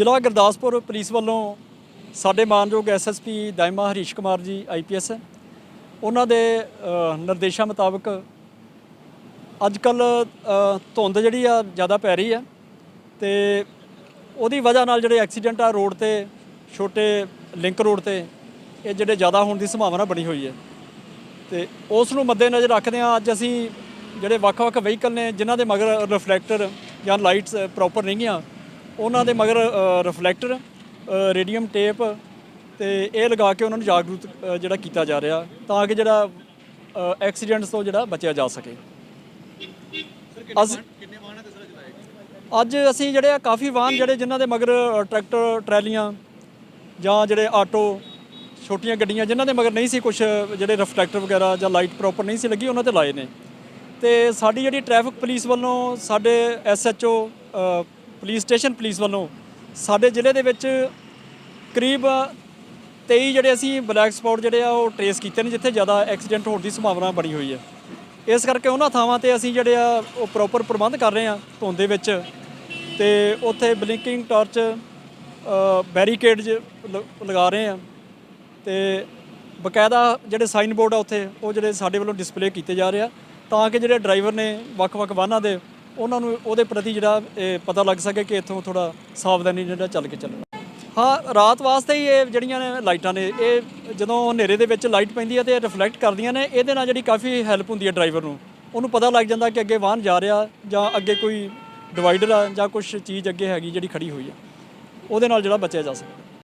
ਜ਼ਿਲ੍ਹਾ ਗੁਰਦਾਸਪੁਰ ਪੁਲਿਸ ਵੱਲੋਂ ਸਾਡੇ ਮਾਨਯੋਗ ਐਸਐਸਪੀ ਦਾਇਮਾ ਹਰੀਸ਼ ਕੁਮਾਰ ਜੀ ਆਈਪੀਐਸ ਉਹਨਾਂ ਦੇ ਨਿਰਦੇਸ਼ਾਂ ਮੁਤਾਬਕ ਅੱਜ ਕੱਲ ਧੁੰਦ ਜਿਹੜੀ ਆ ਜ਼ਿਆਦਾ ਪੈ ਰਹੀ ਆ ਤੇ ਉਹਦੀ ਵਜ੍ਹਾ ਨਾਲ ਜਿਹੜੇ ਐਕਸੀਡੈਂਟ ਆ ਰੋਡ ਤੇ, ਛੋਟੇ ਲਿੰਕ ਰੋਡ ਤੇ, ਇਹ ਜਿਹੜੇ ਜ਼ਿਆਦਾ ਹੋਣ ਦੀ ਸੰਭਾਵਨਾ ਬਣੀ ਹੋਈ ਹੈ। ਤੇ ਉਸ ਨੂੰ ਮੱਦੇਨਜ਼ਰ ਰੱਖਦੇ ਆ ਅੱਜ ਅਸੀਂ ਜਿਹੜੇ ਵੱਖ-ਵੱਖ ਵਹੀਕਲ ਨੇ, ਜਿਨ੍ਹਾਂ ਦੇ ਮਗਰ ਰਿਫਲੈਕਟਰ ਜਾਂ ਲਾਈਟਸ ਪ੍ਰੋਪਰ ਨਹੀਂ ਆ ਉਹਨਾਂ ਦੇ ਮਗਰ ਰਿਫਲੈਕਟਰ ਰੇਡੀਅਮ ਟੇਪ ਤੇ ਇਹ ਲਗਾ ਕੇ ਉਹਨਾਂ ਨੂੰ ਜਾਗਰੂਕ ਜਿਹੜਾ ਕੀਤਾ ਜਾ ਰਿਹਾ ਤਾਂ ਕਿ ਜਿਹੜਾ ਐਕਸੀਡੈਂਟਸ ਤੋਂ ਜਿਹੜਾ ਬਚਿਆ ਜਾ ਸਕੇ। ਅੱਜ ਅੱਜ ਅਸੀਂ ਜਿਹੜੇ ਆ ਕਾਫੀ ਵਾਹਨ ਜਿਹੜੇ ਜਿਨ੍ਹਾਂ ਦੇ ਮਗਰ ਟਰੈਕਟਰ ਟਰੈਲੀਆਂ ਜਾਂ ਜਿਹੜੇ ਆਟੋ ਛੋਟੀਆਂ ਗੱਡੀਆਂ ਜਿਨ੍ਹਾਂ ਦੇ ਮਗਰ ਨਹੀਂ ਸੀ ਕੁਝ ਜਿਹੜੇ ਰਿਫਲੈਕਟਰ ਵਗੈਰਾ ਜਾਂ ਲਾਈਟ ਪ੍ਰੋਪਰ ਨਹੀਂ ਸੀ ਲੱਗੀ, ਉਹਨਾਂ ਤੇ ਲਾਏ ਨੇ। ਤੇ ਸਾਡੀ ਜਿਹੜੀ ਟ੍ਰੈਫਿਕ ਪੁਲਿਸ ਵੱਲੋਂ ਸਾਡੇ ਐਸਐਚਓ ਪੁਲਿਸ ਸਟੇਸ਼ਨ ਪੁਲਿਸ ਵੱਲੋਂ ਸਾਡੇ ਜ਼ਿਲ੍ਹੇ ਦੇ ਵਿੱਚ ਕਰੀਬ 23 ਜਿਹੜੇ ਅਸੀਂ ਬਲੈਕ ਸਪੌਟ ਜਿਹੜੇ ਆ ਉਹ ਟਰੇਸ ਕੀਤੇ ਨੇ, ਜਿੱਥੇ ਜ਼ਿਆਦਾ ਐਕਸੀਡੈਂਟ ਹੋਣ ਦੀ ਸੰਭਾਵਨਾ ਬਣੀ ਹੋਈ ਹੈ। ਇਸ ਕਰਕੇ ਉਹਨਾਂ ਥਾਵਾਂ ਤੇ ਅਸੀਂ ਜਿਹੜੇ ਆ ਉਹ ਪ੍ਰੋਪਰ ਪ੍ਰਬੰਧ ਕਰ ਰਹੇ ਆ ਧੁੰਦ ਦੇ ਵਿੱਚ ਤੇ ਉੱਥੇ ਬਲਿੰਕਿੰਗ ਟਾਰਚ ਬੈਰੀਕੇਡ ਲਗਾ ਰਹੇ ਆ ਤੇ ਬਕਾਇਦਾ ਜਿਹੜੇ ਸਾਈਨ ਬੋਰਡ ਆ ਉੱਥੇ, ਉਹ ਜਿਹੜੇ ਸਾਡੇ ਵੱਲੋਂ ਡਿਸਪਲੇ ਕੀਤੇ ਜਾ ਰਹੇ ਆ, ਤਾਂ ਕਿ ਜਿਹੜੇ ਡਰਾਈਵਰ ਨੇ ਵੱਖ-ਵੱਖ ਵਾਹਨਾਂ ਦੇ ਉਹਨਾਂ ਨੂੰ ਉਹਦੇ ਪ੍ਰਤੀ ਜਿਹੜਾ, ਇਹ ਪਤਾ ਲੱਗ ਸਕੇ ਕਿ ਇੱਥੋਂ ਥੋੜਾ ਸਾਵਧਾਨੀ ਜਿਹੜਾ ਚੱਲ ਕੇ ਚੱਲਣਾ। ਹਾਂ, ਰਾਤ ਵਾਸਤੇ ਹੀ ਇਹ ਜਿਹੜੀਆਂ ਨੇ ਲਾਈਟਾਂ ਨੇ, ਇਹ ਜਦੋਂ ਹਨੇਰੇ ਦੇ ਵਿੱਚ ਲਾਈਟ ਪੈਂਦੀ ਹੈ ਤੇ ਰਿਫਲੈਕਟ ਕਰਦੀਆਂ ਨੇ, ਇਹਦੇ ਨਾਲ ਜਿਹੜੀ ਕਾਫੀ ਹੈਲਪ ਹੁੰਦੀ ਹੈ ਡਰਾਈਵਰ ਨੂੰ। ਉਹਨੂੰ ਪਤਾ ਲੱਗ ਜਾਂਦਾ ਕਿ ਅੱਗੇ ਵਾਹਨ ਜਾ ਰਿਹਾ ਜਾਂ ਅੱਗੇ ਕੋਈ ਡਿਵਾਈਡਰ ਆ ਜਾਂ ਕੁਝ ਚੀਜ਼ ਅੱਗੇ ਹੈਗੀ ਜਿਹੜੀ ਖੜੀ ਹੋਈ ਆ। ਉਹਦੇ ਨਾਲ ਜਿਹੜਾ ਬਚਿਆ ਜਾ ਸਕਦਾ।